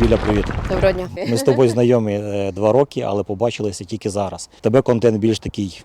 Біля, привіт. Доброго дня. Ми з тобою знайомі е, два роки, але побачилися тільки зараз. Тебе контент більш такий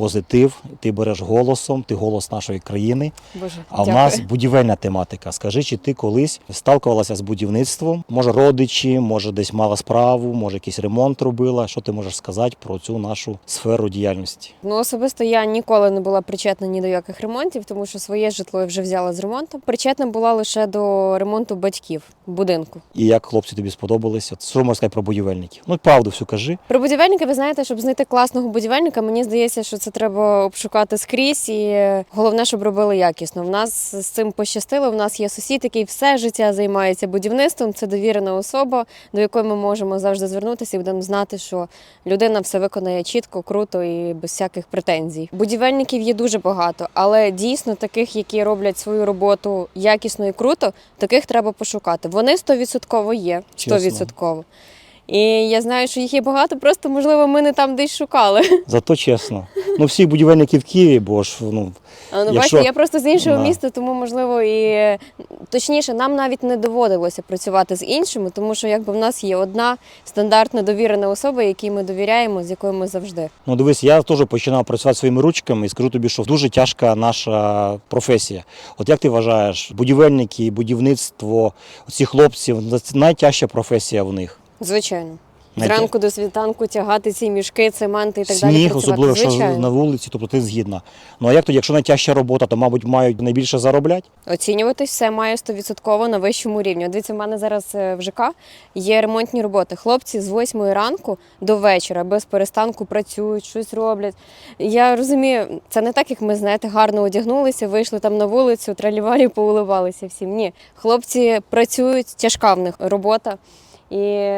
позитив. Ти береш голосом, ти голос нашої країни. Боже, А в нас будівельна тематика. Скажи, чи ти колись сталкувалася з будівництвом? Може, родичі, може, десь мала справу, може, якийсь ремонт робила. Що ти можеш сказати про цю нашу сферу діяльності? Ну особисто я ніколи не була причетна ні до яких ремонтів, тому що своє житло я вже взяла з ремонтом. Причетна була лише до ремонту батьків будинку. І як хлопці тобі сподобалися? Що можеш сказати про будівельників? Ну, правду всю кажи. Про будівельника, ви знаєте, щоб знайти класного будівельника, мені здається, що це треба обшукати скрізь, і е, головне, щоб робили якісно. В нас з цим пощастило. В нас є сусід, який все життя займається будівництвом. Це довірена особа, до якої ми можемо завжди звернутися і будемо знати, що людина все виконає чітко, круто і без всяких претензій. Будівельників є дуже багато, але дійсно таких, які роблять свою роботу якісно і круто, таких треба пошукати. Вони стовідсотково є. Чесно. І я знаю, що їх є багато, просто можливо, ми не там десь шукали. Зато чесно. Ну, всі будівельники в Києві, бо ж ну, А, Ну, Якщо- бачите, я просто з іншого Да. міста, тому можливо і точніше, нам навіть не доводилося працювати з іншими, тому що якби в нас є одна стандартна довірена особа, якій ми довіряємо, з якою ми завжди. Ну, дивись, я теж починав працювати своїми ручками і скажу тобі, що дуже тяжка наша професія. От як ти вважаєш, будівельники, будівництво, ці хлопці, найтяжча професія в них. Звичайно. Найтя- Зранку до світанку тягати ці мішки, цементи і так далі. Сніг, працювати. особливо Звичайно. на вулиці, тобто ти згідна. Ну а як тоді, якщо найтяжча робота, то, мабуть, мають найбільше заробляти? Оцінюватись все має 100% на вищому рівні. От Дивіться, в мене зараз е, в ЖК є ремонтні роботи. Хлопці з 8 ранку до вечора без перестанку працюють, щось роблять. Я розумію, це не так, як ми знаєте, гарно одягнулися, вийшли там на вулицю, тралівалі, поуливалися всім. Ні, хлопці працюють, тяжка в них робота. І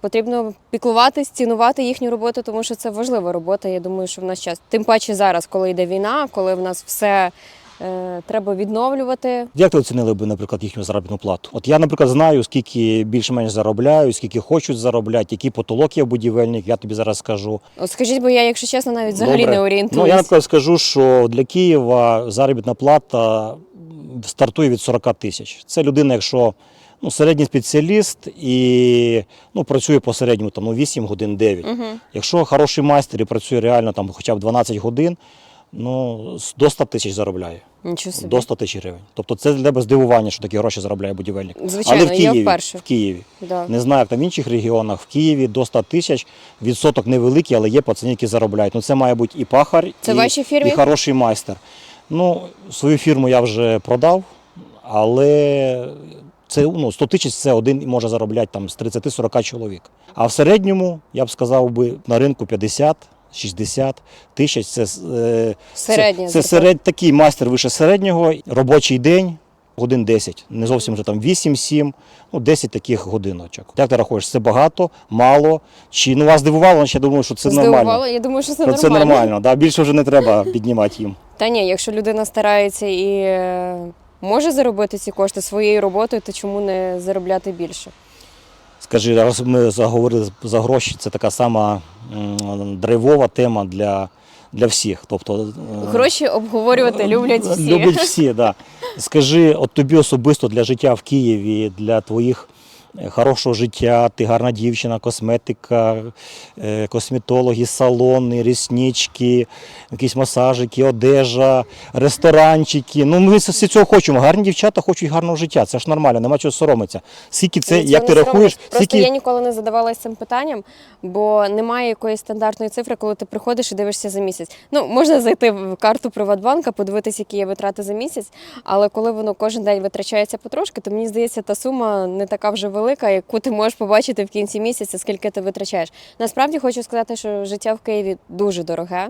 потрібно піклуватись, цінувати їхню роботу, тому що це важлива робота. Я думаю, що в наш час. Тим паче зараз, коли йде війна, коли в нас все е, треба відновлювати. Як ти оцінили б, наприклад, їхню заробітну плату? От я, наприклад, знаю, скільки більш-менш заробляю, скільки хочуть заробляти, який потолок є в будівельник, я тобі зараз скажу. От скажіть, бо я, якщо чесно, навіть взагалі Добре. не Ну, я, наприклад, скажу, що для Києва заробітна плата стартує від 40 тисяч. Це людина, якщо ну, середній спеціаліст і ну, працює по середньому там, ну, 8 годин 9. Угу. Якщо хороший майстер і працює реально там, хоча б 12 годин, ну, до 100 тисяч заробляє. Нічого собі. До 100 тисяч гривень. Тобто це для тебе здивування, що такі гроші заробляє будівельник. Звичайно, Але в я Києві, вперше. в Києві. Да. Не знаю, як там в інших регіонах. В Києві до 100 тисяч відсоток невеликий, але є пацани, які заробляють. Ну це має бути і пахар, Це і, вашій фірмі? і хороший майстер. Ну, свою фірму я вже продав, але це ну, 100 тисяч це один може заробляти там з 30-40 чоловік. А в середньому я б сказав би на ринку 50. 60 тисяч це, е, Середня це, це серед, такий майстер вище середнього, робочий день, годин 10. Не зовсім вже там 8-7, ну 10 таких годиночок. Як ти рахуєш, це багато, мало? Чи ну вас здивувало, я думаю, що це Здивувало. нормально. Я думаю, що це Це, нормально. це нормально, да? більше вже не треба піднімати їм. Та ні, якщо людина старається і е, може заробити ці кошти своєю роботою, то чому не заробляти більше? Скажи, раз ми заговорили за гроші, це така сама драйвова тема для, для всіх. Тобто, е, Гроші обговорювати люблять всі. Люблять всі, да. Скажи, от тобі особисто для життя в Києві, для твоїх хорошого життя, ти гарна дівчина, косметика, е, косметологи, салони, ріснички, якісь масажики, одежа, ресторанчики. Ну, ми всі цього хочемо. Гарні дівчата хочуть гарного життя. Це ж нормально, нема чого соромитися. Скільки це, Я як ти рахуєш. Просто скільки я ніколи не задавалася цим питанням, бо немає якоїсь стандартної цифри, коли ти приходиш і дивишся за місяць. Ну, можна зайти в карту Приватбанка, подивитися, які є витрати за місяць, але коли воно кожен день витрачається потрошки, то мені здається, та сума не така вже велика, яку ти можеш побачити в кінці місяця, скільки ти витрачаєш. Насправді хочу сказати, що життя в Києві дуже дороге.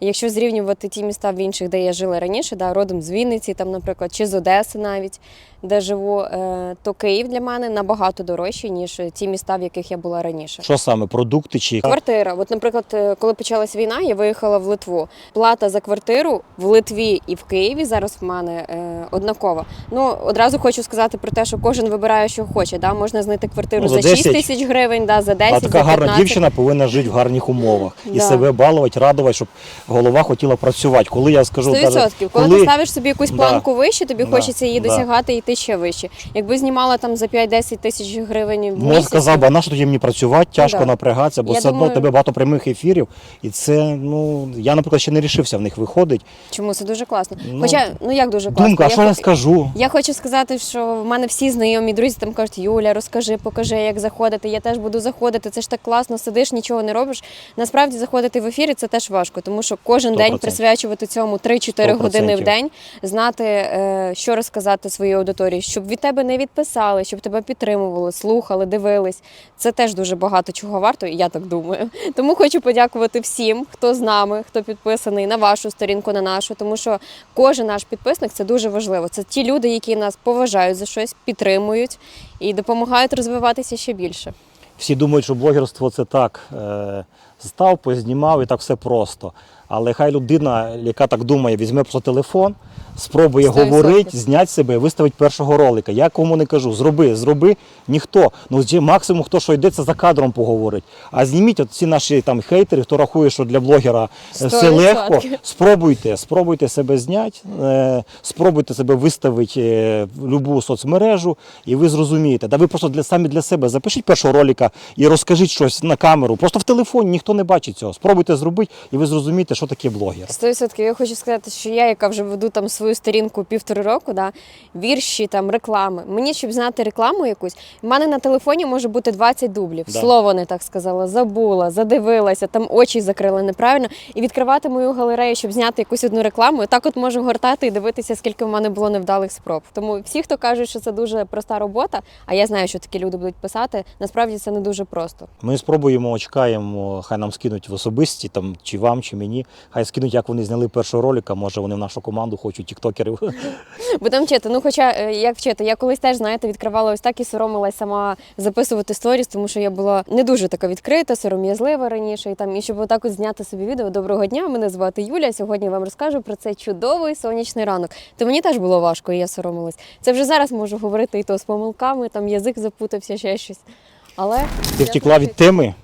Якщо зрівнювати ті міста в інших, де я жила раніше, да, родом з Вінниці, там, наприклад, чи з Одеси навіть, де живу, е, то Київ для мене набагато дорожчий, ніж ті міста, в яких я була раніше. що саме, продукти чи Квартира. От, наприклад, е, коли почалась війна, я виїхала в Литву. Плата за квартиру в Литві і в Києві зараз в мене е, однакова. Ну одразу хочу сказати про те, що кожен вибирає, що хоче. Да? Можна знайти квартиру Ну, за, за 6 тисяч гривень, да, за 10, А така за гарна дівчина повинна жити в гарних умовах і Да. себе балувати, радувати, щоб голова хотіла працювати. Коли я скажу, 100%. даже, Коли, ти ставиш собі якусь Да. планку вище, тобі Да. хочеться її Да. досягати і йти ще вище. Якби знімала там за 5-10 тисяч гривень в Мозг сказав, а на що тоді мені працювати, тяжко да. напрягатися, бо Я все одно думаю- тебе багато прямих ефірів. І це, ну, я, наприклад, ще не рішився в них виходить. чому це дуже класно. Ну, Хоча, ну як дуже класно. Думка, а Я що я хо- скажу? Я хочу сказати, що в мене всі знайомі друзі там кажуть, Юля, розкажи, покажи, як заходити. Я теж буду заходити. Це ж так класно, сидиш, нічого не робиш. Насправді заходити в ефірі це теж важко, тому що кожен день 100%. присвячувати цьому 3-4 години в день, знати, е, що розказати своїй аудиторії, щоб від тебе не відписали, щоб тебе підтримували, слухали, дивились. Це теж дуже багато чого варто, і я так думаю. Тому хочу подякувати всім, хто з нами, хто підписаний на вашу сторінку, на нашу, тому що кожен наш підписник це дуже важливо. Це ті люди, які нас поважають за щось, підтримують і допомагають розвиватися ще більше. Всі думають, що блогерство це так. Е, став, познімав і так все просто. Але хай людина, яка так думає, візьме просто телефон, спробує 100%. говорити, зняти себе, виставити першого ролика. Я кому не кажу, зроби, зроби, ніхто. Ну максимум, хто що йде, це за кадром поговорить. А зніміть от ці наші там хейтери, хто рахує, що для блогера е, все 100%. легко. Спробуйте, спробуйте себе зняти, е, спробуйте себе виставити е, в будь-яку соцмережу, і ви зрозумієте. Да ви просто для самі для себе запишіть першого ролика і розкажіть щось на камеру. Просто в телефоні ніхто не бачить цього. Спробуйте зробити, і ви зрозумієте, що таке блогер. 100%. Я хочу сказати, що я, яка вже веду там свою сторінку півтори року, да, вірші, там реклами. Мені, щоб знати рекламу якусь, в мене на телефоні може бути 20 дублів. Да. Слово не так сказала, забула, задивилася, там очі закрила неправильно. І відкривати мою галерею, щоб зняти якусь одну рекламу. Так от можу гортати і дивитися, скільки в мене було невдалих спроб. Тому всі, хто кажуть, що це дуже проста робота, а я знаю, що такі люди будуть писати, насправді це не дуже просто. Ми спробуємо, чекаємо, хай нам скинуть в особисті, там, чи вам, чи мені. Хай скинуть, як вони зняли першого ролика. Може, вони в нашу команду хочуть, тіктокерів. Будемо вчити. Ну, хоча е, як вчити, я колись теж знаєте, відкривала ось так і соромилась сама записувати сторіс, тому що я була не дуже така відкрита, сором'язлива раніше. І там і щоб отак от зняти собі відео. Доброго дня, мене звати Юля. Сьогодні я вам розкажу про цей чудовий сонячний ранок. То мені теж було важко, і я соромилась. Це вже зараз можу говорити і то з помилками, там язик запутався, ще щось. Але Ти втекла від теми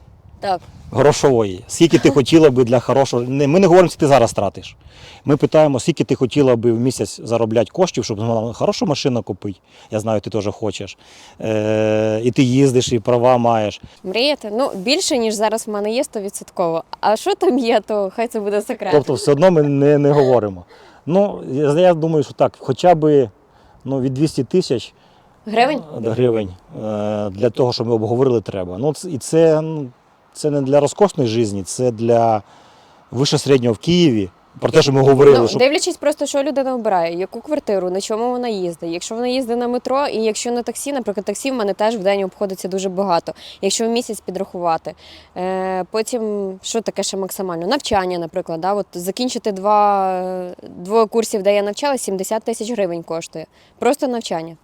так. Грошової. Скільки ти хотіла би для хорошого. Не, ми не говоримо, що ти зараз тратиш. Ми питаємо, скільки ти хотіла би в місяць заробляти коштів, щоб змогла хорошу машину купити. Я знаю, ти теж хочеш. Е, і ти їздиш, і права маєш. Мріяти? Ну, більше, ніж зараз в мене є 100%. А що там є, то хай це буде секрет. Тобто, все одно ми не, не говоримо. Ну, я, я думаю, що так, хоча б ну, від 200 тисяч Гривень? е, гривень е, для того, щоб ми обговорили, треба. Ну, і це, ну, це не для розкошної житті, це для вище середнього в Києві. Про те, що ми говорили, Ну, що дивлячись просто, що людина обирає, яку квартиру, на чому вона їздить. Якщо вона їздить на метро, і якщо на таксі, наприклад, таксі в мене теж в день обходиться дуже багато. Якщо в місяць підрахувати. Е, потім, що таке ще максимально? Навчання, наприклад, да? От закінчити два, е, двоє курсів, де я навчалася, 70 тисяч гривень коштує. Просто навчання.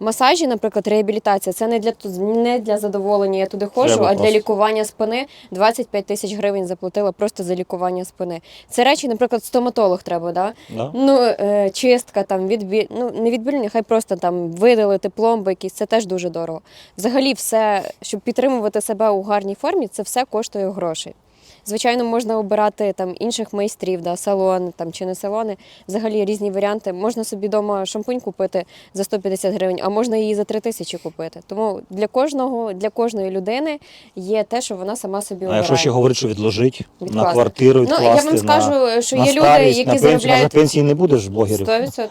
Масажі, наприклад, реабілітація це не для не для задоволення. Я туди ходжу, а для лікування спини 25 тисяч гривень заплатила просто за лікування спини. Це речі, наприклад, стоматолог треба, да? да? Ну, е, чистка, там, відбі... ну, не відбілення, хай просто там видалити пломби якісь, це теж дуже дорого. Взагалі, все, щоб підтримувати себе у гарній формі, це все коштує грошей. Звичайно, можна обирати там інших майстрів, да, салони там чи не салони. Взагалі різні варіанти. Можна собі вдома шампунь купити за 150 гривень, а можна її за 3 тисячі купити. Тому для кожного, для кожної людини є те, що вона сама собі А обирає. якщо ще говорити, що відложить на Відкласти. квартиру, Ну, я вам на, скажу, що на є люди, старість, які на пенсію, заробляють на пенсії не будеш блогерів. 100%.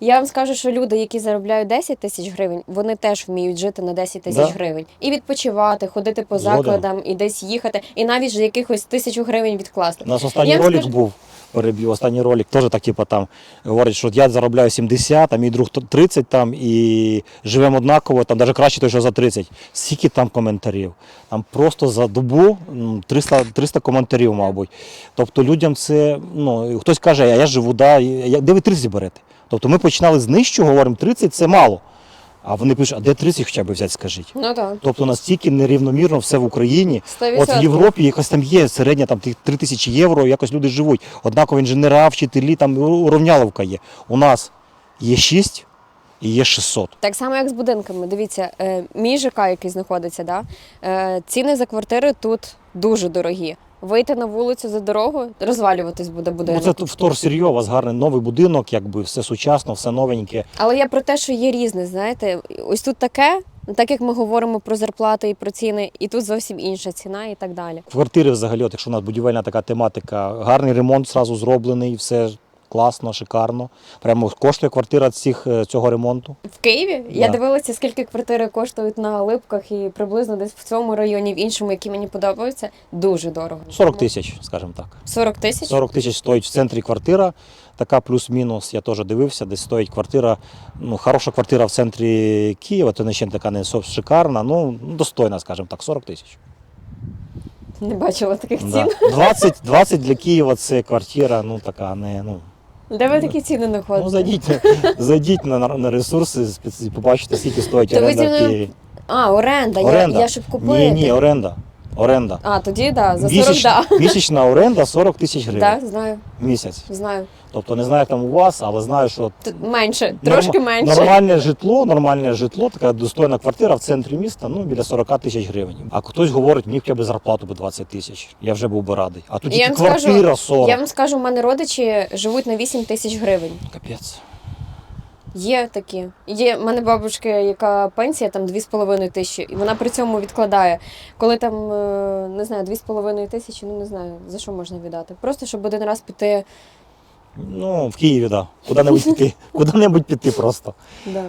Я вам скажу, що люди, які заробляють 10 тисяч гривень, вони теж вміють жити на 10 тисяч Да. гривень. І відпочивати, ходити по Згоден. закладам, і десь їхати, і навіть же якихось тисячу гривень відкласти. У нас останній Я ролик скажу- був. Переб'ю останній ролик, теж так, типу, там говорить, що я заробляю 70, а мій друг 30 там і живемо однаково, там навіть краще той, що за 30. Скільки там коментарів? Там просто за добу 300, 300 коментарів, мабуть. Тобто людям це, ну, хтось каже, а я живу, да, я- де ви 30 берете? Тобто ми починали з нижчого, говоримо, 30 це мало. А вони пишуть, а де 30 хоча б взяти, скажіть? Ну так, Тобто настільки нерівномірно все в Україні. 100%. От в Європі якось там є середня там тих 3 тисячі євро, якось люди живуть. Однаково інженера, вчителі, там урівняловка є. У нас є 6, і є 600. Так само, як з будинками. Дивіться, е, мій ЖК, який знаходиться, да? е, ціни за квартири тут дуже дорогі. Вийти на вулицю за дорогу, розвалюватись буде Ну, будинок. це тут втор сір'йо, у вас гарний новий будинок, якби все сучасно, все новеньке. Але я про те, що є різне, знаєте, ось тут таке, так як ми говоримо про зарплати і про ціни, і тут зовсім інша ціна і так далі. Квартири взагалі, от якщо у нас будівельна така тематика, гарний ремонт зразу зроблений, все класно, шикарно. Прямо коштує квартира цих, е, цього ремонту. В Києві я дивилася, скільки квартири коштують на липках, і приблизно десь в цьому районі, в іншому, які мені подобаються, дуже дорого. 40 тисяч, скажімо так. 40 тисяч? 40 тисяч стоїть в центрі квартира. Така плюс-мінус, я теж дивився, десь стоїть квартира. Ну, хороша квартира в центрі Києва, то не ще така не шикарна, ну достойна, скажімо так, 40 тисяч. Не бачила таких цін. Да. 20, 20 для Києва це квартира, ну така не. Ну, Де ви такі ціни знаходите? ну зайдіть, зайдіть на, на ресурси, спец- побачите, скільки стоїть То ви оренда в зі мною Києві. А, оренда. Оренда. Я, я щоб купити. Ні, ні, оренда. Оренда. А, тоді да, за 40 Місяч, да. Місячна оренда 40 тисяч гривень Да, знаю, в місяць. знаю. Тобто не знаю, як там у вас, але знаю, що Т- Менше, Норма- трошки менше. Нормальне житло, нормальне житло, така достойна квартира в центрі міста, ну біля 40 тисяч гривень. А хтось говорить, мені хоча б зарплату би 20 тисяч. Я вже був би радий. А тут Я тільки вам скажу- квартира 40. Я вам скажу, у мене родичі живуть на 8 тисяч гривень. Капець. Є такі. Є в мене бабушки, яка пенсія там 2,5 тисячі, і вона при цьому відкладає. Коли там е, не знаю, 2,5 тисячі, ну не знаю за що можна віддати. Просто щоб один раз піти. Ну, в Києві, так. Да. Куди-небудь піти. Куди-небудь піти просто. Да.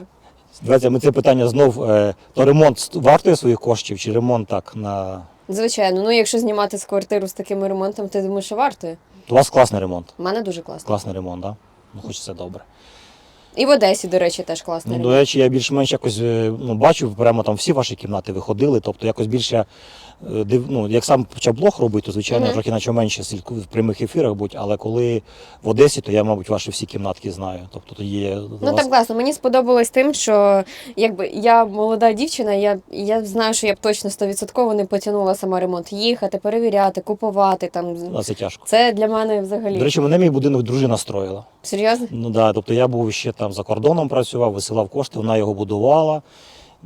Давайте ми це питання знов. е, То ремонт вартує своїх коштів, чи ремонт так на. Звичайно, ну якщо знімати з квартиру з таким ремонтом, ти думаєш, що вартує? У вас класний ремонт. У мене дуже класно. Класний ремонт, так? Да? Ну, хоч це добре. І в Одесі, до речі, теж класний Ну, до речі, я більш-менш якось е, ну, бачив, прямо там всі ваші кімнати виходили, тобто якось більше. е, Ну, як сам почав блог робити, то звичайно Мгм. трохи наче менше в прямих ефірах будь, але коли в Одесі, то я, мабуть, ваші всі кімнатки знаю. Тобто тоді є Ну вас- там класно. Мені сподобалось тим, що якби я молода дівчина, я, я знаю, що я б точно 100% не потягнула сама ремонт. Їхати, перевіряти, купувати там. Ну, це тяжко. Це для мене взагалі. До речі, мене мій будинок дружина строїла. Серйозно? Ну да, тобто я був ще там за кордоном працював, висилав кошти, вона його будувала.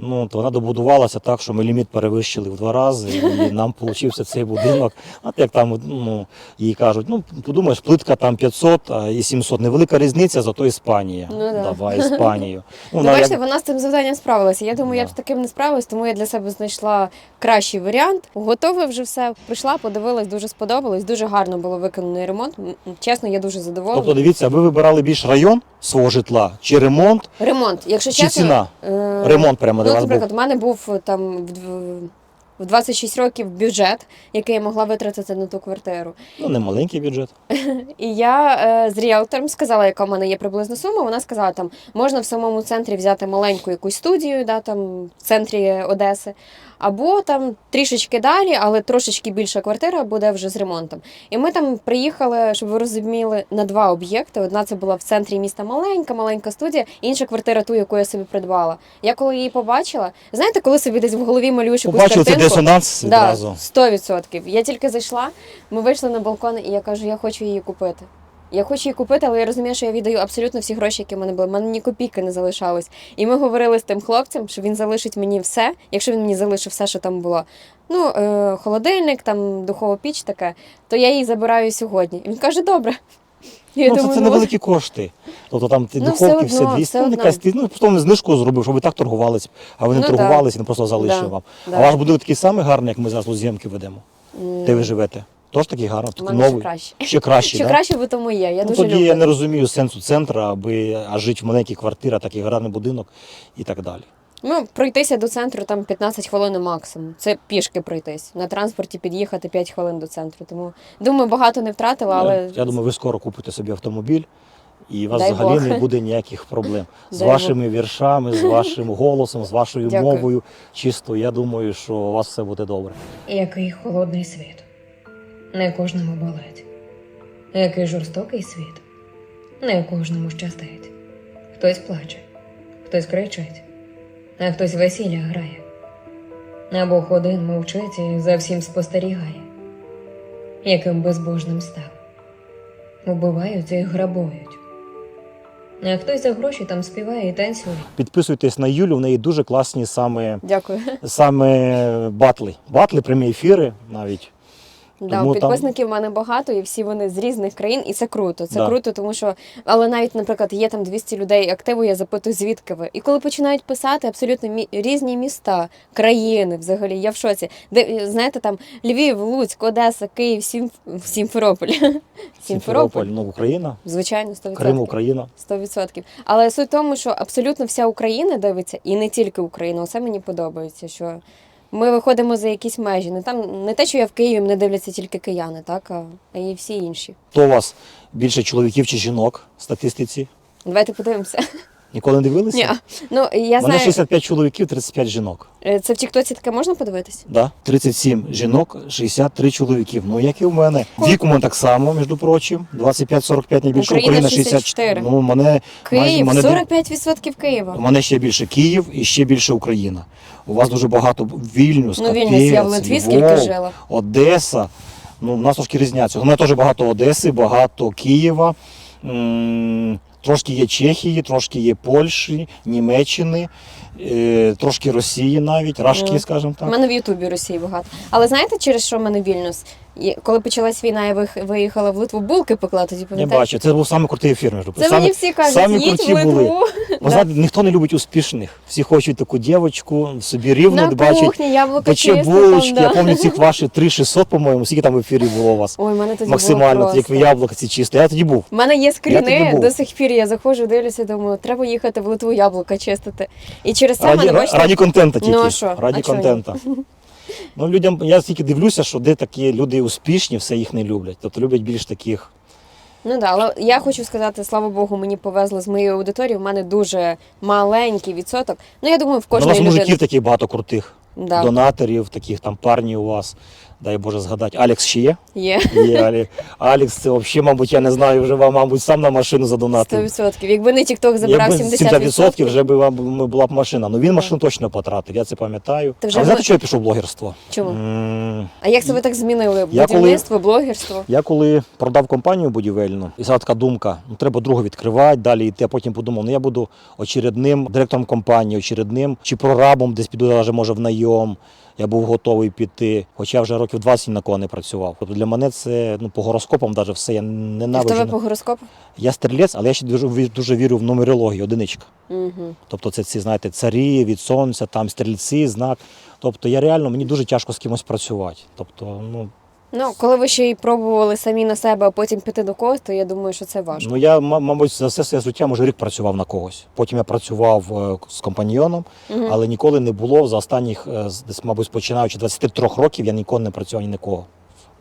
Ну, то вона добудувалася так, що ми ліміт перевищили в два рази, і нам получився цей будинок. А як там ну, їй кажуть, ну подумаєш, плитка там 500 і 700. Невелика різниця, зато Іспанія. Ну да. Давай Іспанію. Ну, Ну, вона бачите, як- вона з цим завданням справилася. Я думаю, я б з таким не справилась, тому я для себе знайшла кращий варіант. Готове вже все. Прийшла, подивилась, дуже сподобалось. Дуже гарно було виконаний ремонт. Чесно, я дуже задоволена. Тобто, дивіться, ви вибирали більш район свого житла чи ремонт, Ремонт, якщо чи чесно, ціна? е, Ремонт прямо Ну, вас наприклад, був. у мене був е, там в в 26 років бюджет, який я могла витратити на ту квартиру. Ну, не маленький бюджет. І я е, з ріелтором сказала, яка в мене є приблизна сума. Вона сказала, там можна в самому центрі взяти маленьку якусь студію, да, там в центрі Одеси, або там трішечки далі, але трошечки більша квартира буде вже з ремонтом. І ми там приїхали, щоб ви розуміли, на два об'єкти. Одна це була в центрі міста маленька, маленька студія, інша квартира, ту, яку я собі придбала. Я коли її побачила, знаєте, коли собі десь в голові малюєш якусь Побачив картинку, дисонанс Да, відразу. 100%. Я тільки зайшла, ми вийшли на балкон, і я кажу, я хочу її купити. Я хочу її купити, але я розумію, що я віддаю абсолютно всі гроші, які в мене були. У мене ні копійки не залишалось. І ми говорили з тим хлопцем, що він залишить мені все, якщо він мені залишив все, що там було. Ну, е, холодильник, там духова піч таке, то я її забираю сьогодні. І він каже, добре. Я ну, це, думаю, це ну, невеликі кошти. Тобто там ті Ну, все духовки, все одно, 200, все ну, одно. якась, ти- ну, просто він знижку зробив, щоб ви так торгувалися, а ви не Ну, торгувалися, він просто залишив Да, вам. да. А ваш будинок такий самий гарний, як ми зараз зйомки ведемо, де ви живете. Тож такий гарний, у такий мене ще краще. Ще краще, Ще да? краще, бо тому є. Я ну, дуже тоді люблю. я не розумію сенсу центра, аби а жити в маленькій квартирі, такий гарний будинок і так далі. Ну, пройтися до центру там 15 хвилин максимум. Це пішки пройтись. На транспорті під'їхати 5 хвилин до центру. Тому думаю, багато не втратила, але Я думаю, ви скоро купите собі автомобіль. І у вас Дай взагалі Бог. не буде ніяких проблем з Дай вашими віршами, з вашим голосом, з вашою Дякую. мовою. Чисто я думаю, що у вас все буде добре. Який холодний світ. Не кожному болить. Який жорстокий світ. Не кожному щастить. Хтось плаче, хтось кричить, а хтось весілля грає. А Бог один мовчить і за всім спостерігає, яким безбожним став. Убивають і грабують. А хтось за гроші там співає і танцює. Підписуйтесь на Юлю, в неї дуже класні саме, Дякую. саме батли. Батли, прямі ефіри навіть. Да, Тому там- підписників в мене багато, і всі вони з різних країн, і це круто. Це Да. круто, тому що, але навіть, наприклад, є там 200 людей активу, я запитую, звідки ви. І коли починають писати абсолютно мі- різні міста, країни, взагалі, я в шоці. Де знаєте, там Львів, Луцьк, Одеса, Київ, Сім... Сімферополь. Сімферополь. ну Україна, Звичайно, 100%. Крим, Україна. 100%. Але суть в тому, що абсолютно вся Україна дивиться, і не тільки Україна. Оце мені подобається, що ми виходимо за якісь межі. Не там не те, що я в Києві мене дивляться тільки кияни, так а, а і всі інші. Хто у вас більше чоловіків чи жінок в статистиці? Давайте подивимося. Ніколи не дивилися? Ні. Ну я мене знаю, 65 чоловіків, 35 жінок. е, це в Тіктоці таке можна подивитись? Да? 37 жінок, 63 чоловіків. Ну, як і в мене. Вік у мене так само, між прочим. 25-45 найбільше. Україна Україна 64. Ну, мене, Київ, мене, 45% Києва. у мене ще більше Київ і ще більше Україна. У вас дуже багато Вільнюс, Ну, Вільнюс, я в Капець, Литві скільки Львов, жила. Одеса. Ну, у нас трошки різняться. У мене теж багато Одеси, багато Києва. М, Трошки є Чехії, трошки є Польщі, Німеччини, е, трошки Росії навіть, Рашки, Ну, скажімо У так. мене в Ютубі Росії багато. Але знаєте, через що в мене Вільнюс? І Коли почалась війна, я виїхала в Литву, булки пекла, тоді Я пам'ятаєш? бачу, це був самий крутий ефір. Між Це мені всі кажуть, самі їдь круті в були. Литву. Ви Да. знаєте, ніхто не любить успішних. Всі хочуть таку дівчинку, собі рівно На бачить. кухні яблука Пече чисто булочки, там, я пам'ятаю цих ваших 3600, по-моєму, скільки там в ефірі було у вас. Ой, в мене тоді Максимально, було як просто. яблука ці чисті. Я тоді був. У мене є Я тоді скріни був. до сих пір. Я заходжу, дивлюся, думаю, треба їхати в Литву яблука чистити. І через це в Раді, мене бачите, раді контента тільки. Ну, а що? Раді А чого ні? контента. Ну, людям, я тільки дивлюся, що де такі люди успішні, все їх не люблять. Тобто люблять більш таких. Ну да, але я хочу сказати, слава Богу, мені повезло з моєю аудиторією. в мене дуже маленький відсоток. Ну я думаю, в Ну, у нас вас мужиків людини. таких багато крутих. Да, Донаторів, таких там парнів у вас. Дай Боже згадати. Алекс ще є? є. Є Алі. Алекс, це взагалі, мабуть, я не знаю, вже вам, мабуть, сам на машину задонатив. 100%. Якби не TikTok забирав Якби 70%. вже б вам була б машина. Ну він машину точно потратив, я це пам'ятаю. Ти А ви знаєте, ви- що я пішов в блогерство? Чому? М, А як це ви так змінили? Я коли- Будівництво, блогерство? Я коли продав компанію будівельну, і стала така думка, ну треба другу відкривати, далі йти. А потім подумав, ну я буду очередним директором компанії, очередним чи прорабом, десь піду навіть може в найом. Я був готовий піти, хоча я вже років 20 ні на кого не працював. Тобто для мене це ну по гороскопам навіть все я ненавиджу. тебе по гороскопу? Я стрілець, але я ще дуже, дуже вірю в нумерологію, одиничка. Угу. Тобто це ці, знаєте, царі від сонця, там стрільці, знак. Тобто я реально мені дуже тяжко з кимось працювати. Тобто, ну, Ну, коли ви ще й пробували самі на себе, а потім піти до когось, то я думаю, що це важко. ну я, м- мабуть, за все своє життя, може, рік працював на когось. Потім я працював е, з компаньйоном, Мгм. але ніколи не було за останніх, е, з- десь, мабуть, починаючи 23 років, я ніколи не працював ні на кого.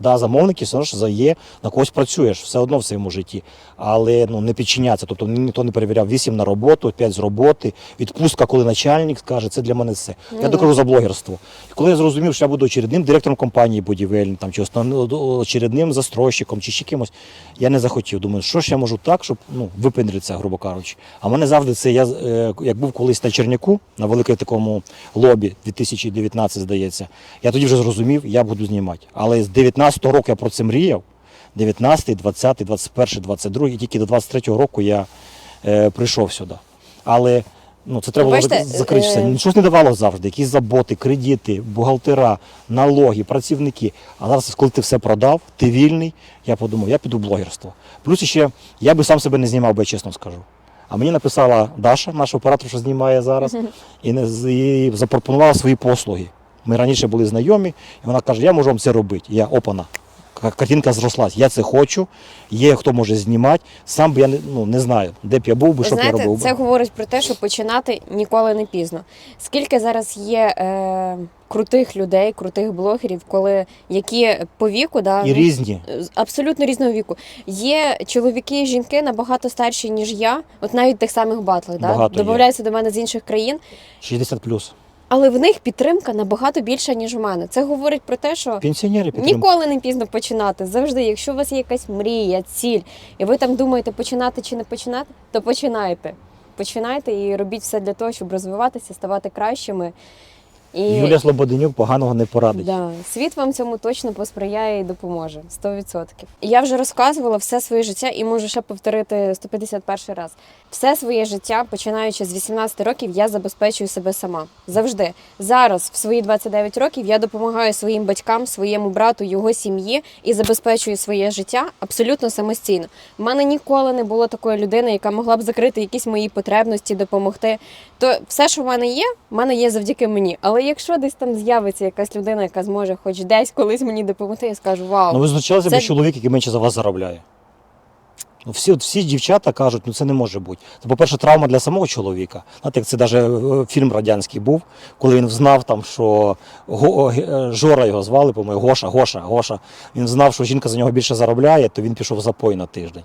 Да, замовники все одно є, на когось працюєш, все одно в своєму житті. Але ну, не підчиняться. Тобто ніхто не перевіряв 8 на роботу, 5 з роботи, відпустка, коли начальник скаже, це для мене все. Ну, я докажу за блогерство. І коли я зрозумів, що я буду очередним директором компанії будівельної, там, чи основним очередним застройщиком, чи ще кимось, я не захотів. Думаю, що ж я можу так, щоб ну, випендритися, грубо кажучи. А в мене завжди це, я е, як був колись на Черняку, на великому такому лобі 2019, здається, я тоді вже зрозумів, я буду знімати. Але з 19-го року я про це мріяв. 19, 20, 21, 22, і тільки до 23-го року я е, прийшов сюди. Але ну, це треба було закритися. е, Нічого не давало завжди. Якісь заботи, кредити, бухгалтера, налоги, працівники. А зараз, коли ти все продав, ти вільний, я подумав, я піду в блогерство. Плюс ще я би сам себе не знімав, бо я чесно скажу. А мені написала Даша, наш оператор, що знімає зараз, і, і запропонувала свої послуги. Ми раніше були знайомі, і вона каже, я можу вам це робити. Я опана. Картинка зрослась. Я це хочу, є хто може знімати. Сам би я не, ну, не знаю, де б я був би, що б я робив. би. це говорить про те, що починати ніколи не пізно. Скільки зараз є е, крутих людей, крутих блогерів, коли які по віку, да, І ну, різні. абсолютно різного віку. Є чоловіки і жінки набагато старші, ніж я, от навіть тих самих батлих, да? Багато є. додаються до мене з інших країн, 60 плюс. Але в них підтримка набагато більша, ніж у мене. Це говорить про те, що Пенсіонери підтримують. Ніколи не пізно починати. Завжди, якщо у вас є якась мрія, ціль, і ви там думаєте, починати чи не починати, то починайте. Починайте і робіть все для того, щоб розвиватися, ставати кращими. І Юлія Слободенюк поганого не порадить. Да. Світ вам цьому точно посприяє і допоможе 100%. І Я вже розказувала все своє життя і можу ще повторити 151 раз. Все своє життя, починаючи з 18 років, я забезпечую себе сама. Завжди. Зараз, в свої 29 років, я допомагаю своїм батькам, своєму брату, його сім'ї і забезпечую своє життя абсолютно самостійно. У мене ніколи не було такої людини, яка могла б закрити якісь мої потребності, допомогти. То все, що в мене є, в мене є завдяки мені. Але якщо десь там з'явиться якась людина, яка зможе хоч десь колись мені допомогти, я скажу вау. Ну ви зустрічалися Це- б чоловік, який менше за вас заробляє. Ну, всі, от всі дівчата кажуть, ну це не може бути. Це, по-перше, травма для самого чоловіка. Знаєте, як це навіть фільм радянський був, коли він знав, там, що Го- е, Жора його звали, по-моєму, Гоша, Гоша, Гоша. Він знав, що жінка за нього більше заробляє, то він пішов в запой на тиждень.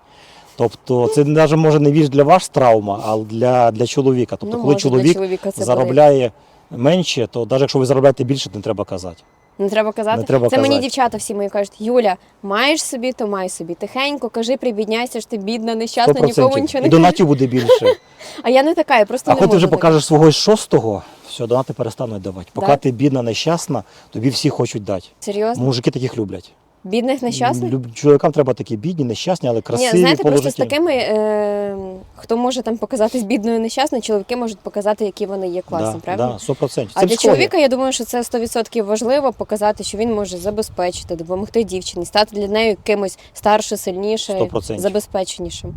Тобто, це навіть може не більш для вас травма, а для, для чоловіка. Тобто, ну, коли чоловік заробляє менше, то навіть якщо ви заробляєте більше, то не треба казати. Не треба казати. Не треба це мені дівчата всі мої кажуть: Юля, маєш собі, то май собі. Тихенько, кажи, прибідняйся, ж ти бідна, нещасна, нікому 100%. нічого І не кажи. донатів буде більше. А я не така, я просто А не коли ти можу вже так. покажеш свого шостого, все, донати перестануть давати. Поки Да? ти бідна, нещасна, тобі всі хочуть дати. Серйозно? Мужики таких люблять. Бідних нещасних? Люб- Чоловікам треба такі бідні, нещасні, але красиві, Ні, знаєте, просто з положительні. такими, е, хто може там показатись бідною нещасною, чоловіки можуть показати, які вони є класні, да, правильно? Да, 100%. А Це для психологія. чоловіка я думаю, що це 100% важливо показати, що він може забезпечити, допомогти дівчині, стати для неї кимось старше, сильніше, 100%. забезпеченішим.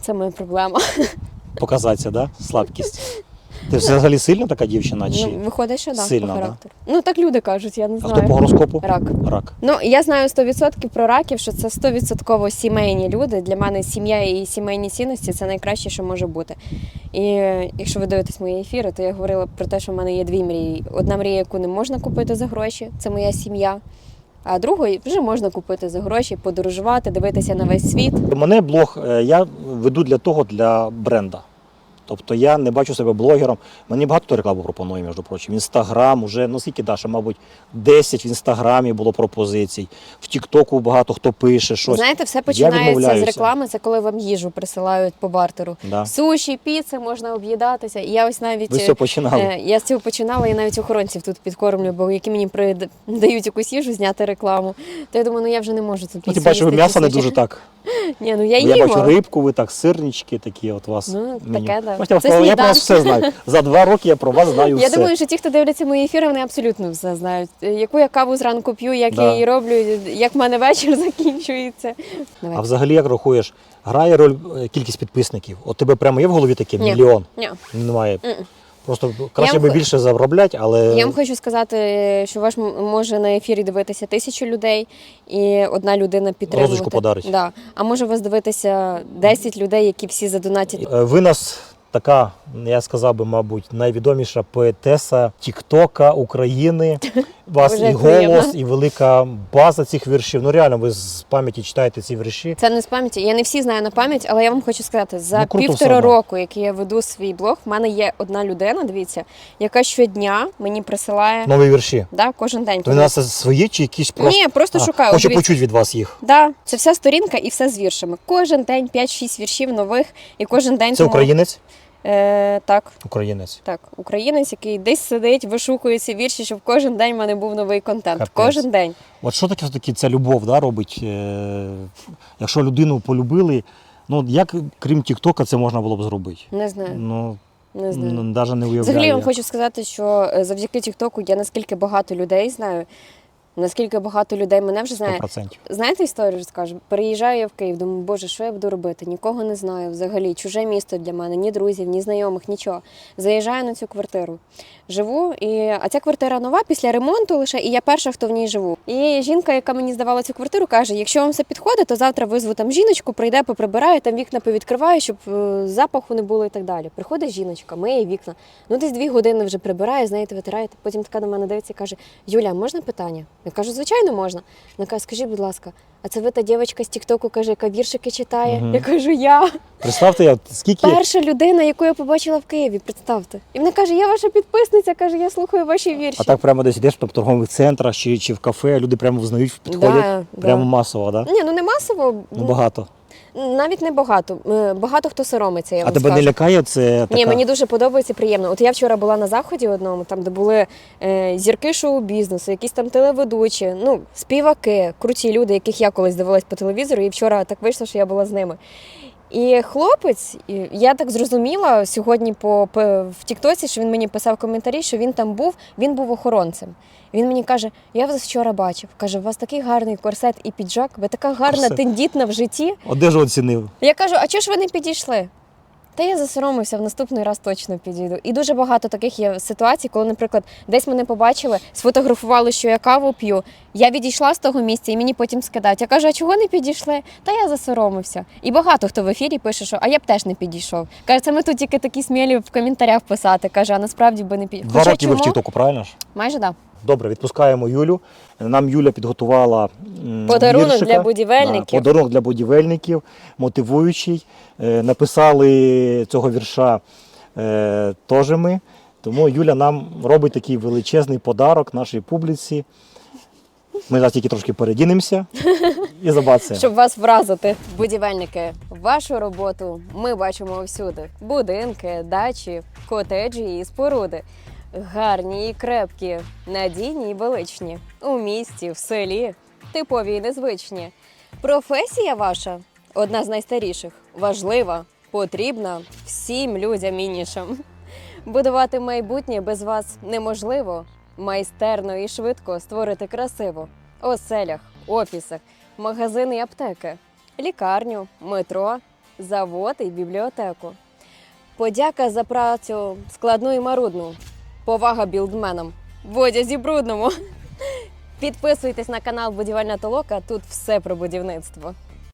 Це моя проблема. Показатися, да? слабкість. Ти взагалі сильна така дівчина? Чи? Ну, виходить, що да, Сильна, по да? характеру. Ну так люди кажуть, я не а знаю. хто по гороскопу? Рак. Рак. Ну я знаю 100% про раків, що це 100% сімейні люди. Для мене сім'я і сімейні цінності це найкраще, що може бути. І е, якщо ви дивитесь мої ефіри, то я говорила про те, що в мене є дві мрії. Одна мрія, яку не можна купити за гроші, це моя сім'я. А другу вже можна купити за гроші, подорожувати, дивитися на весь світ. Мене блог е, я веду для того, для бренда. Тобто я не бачу себе блогером. Мені багато хто рекламу пропонує, між прочим. Інстаграм уже, ну скільки Даша, мабуть, 10 в інстаграмі було пропозицій. В Тіктоку багато хто пише щось. Знаєте, все починається з реклами. Це коли вам їжу присилають по бартеру. Да. Суші, піци, можна об'їдатися. І я ось навіть Ви е, все починали. Е, Я з цього починала, я навіть охоронців тут підкормлю, бо які мені дають якусь їжу зняти рекламу. То я думаю, ну я вже не можу тут Ну, ти бачиш, ви м'ясо не дуже так. Ні, ну я Бо я бачу рибку, ви так, сирнички такі от у вас. Ну, таке, да. Це я про вас все знаю. За два роки я про вас знаю Я все. думаю, що ті, хто дивляться мої ефіри, вони абсолютно все знають. Яку я каву зранку п'ю, як Да. я її роблю, як в мене вечір закінчується. Давай. А взагалі як рахуєш, грає роль е, кількість підписників? От тебе прямо є в голові таке Ні. мільйон? Ні. Немає. Мгм. Просто краще би більше заробляти, але Я вам хочу сказати, що ваш може на ефірі дивитися тисячу людей, і одна людина підтримувати. Розочку подарить. Да. А може вас дивитися 10 людей, які всі задонатять. Е, ви нас така, я сказав би, мабуть, найвідоміша поетеса Тіктока України. У вас і голос, приємно. і велика база цих віршів. Ну реально, ви з пам'яті читаєте ці вірші. Це не з пам'яті. Я не всі знаю на пам'ять, але я вам хочу сказати, за Ну, круто півтора одно. року, який я веду свій блог, в мене є одна людина, дивіться, яка щодня мені присилає Нові вірші. да, кожен день. То нас свої чи якісь просто Ні, просто А, шукаю. хочу Дивіться. почути від вас їх. Да, це вся сторінка і все з віршами. Кожен день 5-6 віршів нових, і кожен день Це тому- українець? Е, так, Українець. так, українець, який десь сидить, вишукує ці вірші, щоб кожен день в мене був новий контент. Капець. Кожен день. От що таке все-таки ця любов да, робить? Е, якщо людину полюбили, ну як крім Тіктока це можна було б зробити? Не знаю, Ну, не знаю. навіть не уявляю. Взагалі я вам хочу сказати, що е, завдяки Тіктоку я наскільки багато людей знаю, наскільки багато людей мене вже знає. 100%. Знаєте історію розкажу? Переїжджаю я в Київ, думаю, боже, що я буду робити? Нікого не знаю взагалі. Чуже місто для мене, ні друзів, ні знайомих, нічого. Заїжджаю на цю квартиру. Живу, і... а ця квартира нова після ремонту лише, і я перша, хто в ній живу. І жінка, яка мені здавала цю квартиру, каже: якщо вам все підходить, то завтра визву там жіночку, прийде, поприбираю, там вікна повідкриваю, щоб е, запаху не було і так далі. Приходить жіночка, миє вікна. Ну, десь дві години вже прибирає, знаєте, витирає. Потім така до мене дивиться і каже: Юля, можна питання? Я кажу, звичайно, можна. Вона каже, скажіть, будь ласка, а це ви та дівчинка з Тіктоку каже, яка віршики читає? Мгм. Я кажу, я Представте, я- скільки перша людина, яку я побачила в Києві. Представте. І вона каже, я ваша підписниця, каже, я слухаю ваші вірші. А так прямо десь йдеш в торгових центрах чи, чи в кафе, люди прямо взнають, підходять Да, прямо да. масово, да? Ні, ну не масово. Ну багато. Навіть не багато. Е, Багато хто соромиться. Я А вам тебе скажу. не лякає це така... Ні, мені дуже подобається приємно. От я вчора була на заході одному, там де були е, зірки шоу-бізнесу, якісь там телеведучі, ну, співаки, круті люди, яких я колись дивилась по телевізору, і вчора так вийшло, що я була з ними. І хлопець, я так зрозуміла сьогодні по, по в Тіктоці, що він мені писав коментарі, що він там був, він був охоронцем. Він мені каже: Я вас вчора бачив. Каже, у вас такий гарний корсет і піджак, ви така гарна, Корсет. тендітна в житті. Одежу оцінив. Я кажу, а чого ж ви не підійшли? Та я засоромився, в наступний раз точно підійду. І дуже багато таких є ситуацій, коли, наприклад, десь мене побачили, сфотографували, що я каву п'ю. Я відійшла з того місця і мені потім скидають. Я кажу, а чого не підійшли? Та я засоромився. І багато хто в ефірі пише, що а я б теж не підійшов. Каже, це ми тут тільки такі смілі в коментарях писати. Каже, а насправді би не підійшов. Два роки ви в Тіктоку, правильно ж? Майже так. Добре, відпускаємо Юлю. Нам Юля підготувала м, Подарунок віршика. для будівельників. Да, подарунок для будівельників, мотивуючий. Е, Написали цього вірша е, теж ми. Тому Юля нам робить такий величезний подарок нашій публіці. Ми зараз тільки трошки передінемося і забацаємо. Щоб вас вразити, будівельники, вашу роботу ми бачимо всюди: будинки, дачі, котеджі і споруди. Гарні і крепкі, надійні і величні. У місті, в селі, типові і незвичні. Професія ваша одна з найстаріших, важлива, потрібна всім людям і. Будувати майбутнє без вас неможливо. Майстерно і швидко створити красиво. Оселях, офісах, магазини і аптеки, лікарню, метро, завод і бібліотеку. Подяка за працю складну і марудну. Повага білдменам в одязі брудному. Підписуйтесь на канал Будівельна Толока. Тут все про будівництво.